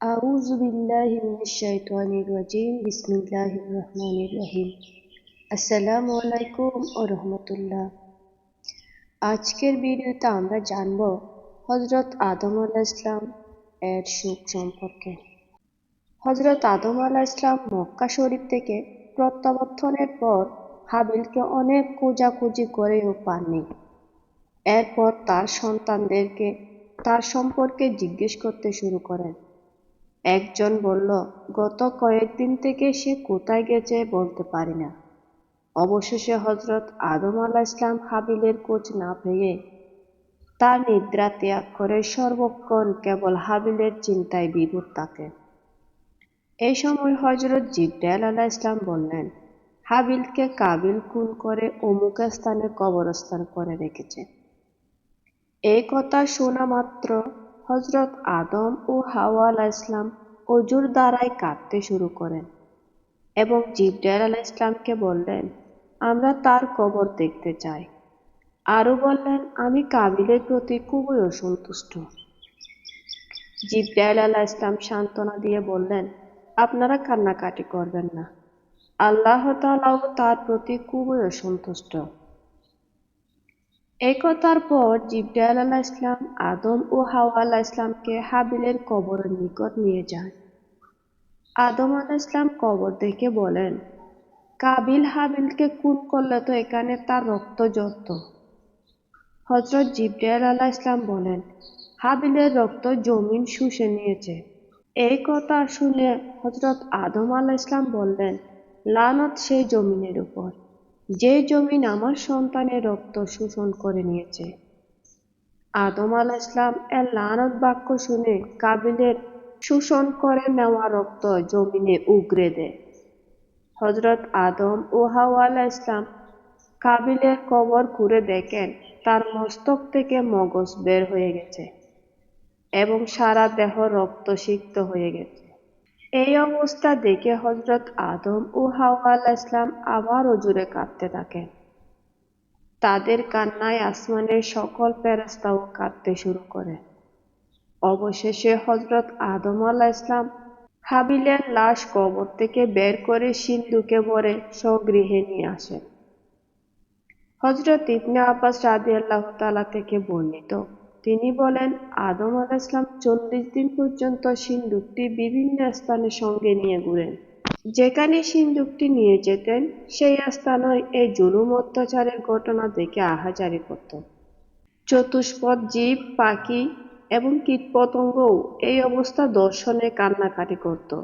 أعوذ بالله من الشيطان الرجيم بسم الله الرحمن الرحيم আসসালামু আলাইকুম ও রহমতুল্লাহ আজকের ভিডিওতে আমরা জানব হজরত আদম আলাহ ইসলাম এর সুখ সম্পর্কে হজরত আদম আলাহ ইসলাম মক্কা শরীফ থেকে প্রত্যাবর্তনের পর হাবিলকে অনেক খোঁজাখুঁজি করেও পাননি এরপর তার সন্তানদেরকে তার সম্পর্কে জিজ্ঞেস করতে শুরু করেন একজন বলল, গত কয়েকদিন থেকে সে কোথায় গেছে বলতে পারি না। অবশেষে হজরত আদম আলাহ ইসলাম হাবিলের কোচ না পেয়ে তার নিদ্রা ত্যাগ করে সর্বক্ষণ কেবল হাবিলের চিন্তায় বিভূত থাকে। এই সময় হজরত জিব্রাইল আলাহ ইসলাম বললেন, হাবিলকে কাবিল খুন করে অমুক স্থানে কবরস্থান করে রেখেছে। এই কথা শোনা মাত্র হজরত আদম ও হাওয়া আলাহ ইসলাম অজুর দ্বারাই কাঁদতে শুরু করেন এবং জিব্রাইল আলাহ ইসলামকে বললেন, আমরা তার কবর দেখতে চাই। আরও বললেন, আমি কাবিলের প্রতি খুবই অসন্তুষ্ট। জিব্রাইল আলাহ ইসলাম সান্ত্বনা দিয়ে বললেন, আপনারা কান্নাকাটি করবেন না। আল্লাহ তালাও তার প্রতি খুবই অসন্তুষ্ট। এই কথার পর জিব্রাইল আলাহ ইসলাম আদম ও হাওয়া আলাহ ইসলামকে হাবিলের কবরের নিকট নিয়ে যান আদম আলাহ ইসলাম কবর দেখে বলেন, কাবিল হাবিলকে খুন করলে তো এখানে তার রক্ত জড়ত। হজরত জিব্রাইল আলাহ ইসলাম বলেন, হাবিলের রক্ত জমিন শুষে নিয়েছে। এই কথা শুনে হজরত আদম আলাহ ইসলাম বললেন, লানত সেই জমিনের উপর। যে জমিন আমার সন্তানের রক্ত শোষণ করে নিয়েছে। আদম আলাহ ইসলাম এর লানত বাক্য শুনে কাবিলের শোষণ করে নেওয়া রক্ত জমিনে উগরে দেয়। হজরত আদম ও হাওয়া ইসলাম কাবিলের কবর ঘুরে দেখেন, তার মস্তক থেকে মগজ বের হয়ে গেছে এবং সারা দেহ রক্ত সিক্ত হয়ে গেছে। এই অবস্থা দেখে হজরত আদম ও হাওয়া আলাহ ইসলাম আবারও জুড়ে কাঁদতে থাকেন। তাদের কান্নায় আসমানের সকল ফেরাস্তাও কাঁদতে শুরু করে। অবশেষে হজরত আদম আলাহ ইসলাম হাবিলের লাশ কবর থেকে বের করে সিন্ধুকে ভরে স্বগৃহে নিয়ে আসেন। হজরত ইবনে আব্বাস রাজি আল্লাহ তালা থেকে বর্ণিত তিনি বলেন, আদম আল ইসলাম চল্লিশ দিন পর্যন্ত সিন্দুকটি বিভিন্ন স্থানে সঙ্গে নিয়ে ঘুরেন। যেখানে সিন্দুকটি নিয়ে যেতেন, সেই স্থানে এই জুলুম অত্যাচারের ঘটনা দেখে আহাজারি করত। চতুষ্পদ জীব, পাখি এবং কীটপতঙ্গও এই অবস্থা দর্শনে কান্নাকাটি করত।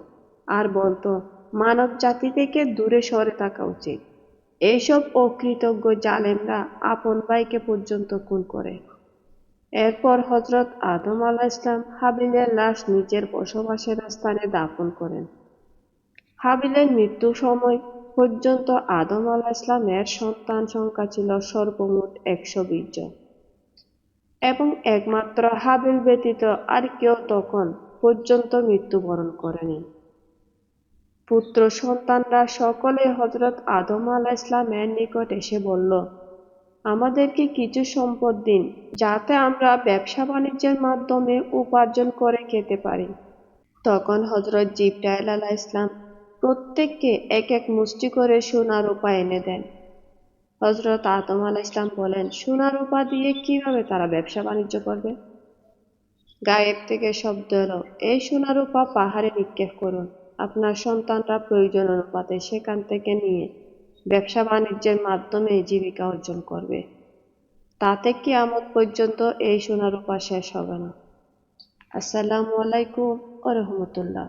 আর বলতো, মানব জাতি থেকে দূরে সরে থাকা উচিত। এইসব অকৃতজ্ঞ জালেমরা আপন ভাইকে পর্যন্ত খুন করে। এরপর হজরত আদম আলাহ ইসলাম হাবিলের লাশ নিজের বসবাসের স্থানে দাফন করেন। হাবিলের মৃত্যু সময় পর্যন্ত আদম আলাহ ইসলামের সন্তান সংখ্যা ছিল সর্বমোট একশো বিশ জন। এবং একমাত্র হাবিল ব্যতীত আর কেউ তখন পর্যন্ত মৃত্যুবরণ করেনি। পুত্র সন্তানরা সকলে হজরত আদম আলাহ ইসলামের নিকট এসে বলল আমাদেরকে কিছু সম্পদ দিন, যাতে আমরা ব্যবসা বাণিজ্যের মাধ্যমে উপার্জন করে খেতে পারি। তখন হজরত জিব্রাইল আলাহ ইসলাম প্রত্যেককে এক এক মুষ্টি করে সোনার উপা এনে দেন। হজরত আদম আলাহ ইসলাম বলেন, সোনার উপা দিয়ে কীভাবে তারা ব্যবসা বাণিজ্য করবে? গায়েব থেকে শব্দ এলো, এই সোনার উপা পাহাড়ে নিক্ষেপ করুন। আপনার সন্তানরা প্রয়োজন অনুপাতে সেখান থেকে নিয়ে ব্যবসা বাণিজ্যের মাধ্যমে জীবিকা অর্জন করবে। তাতে কি আমদ পর্যন্ত এই সোনার উপা শেষ হবে না। আসসালামু আলাইকুম ও রহমতুল্লাহ।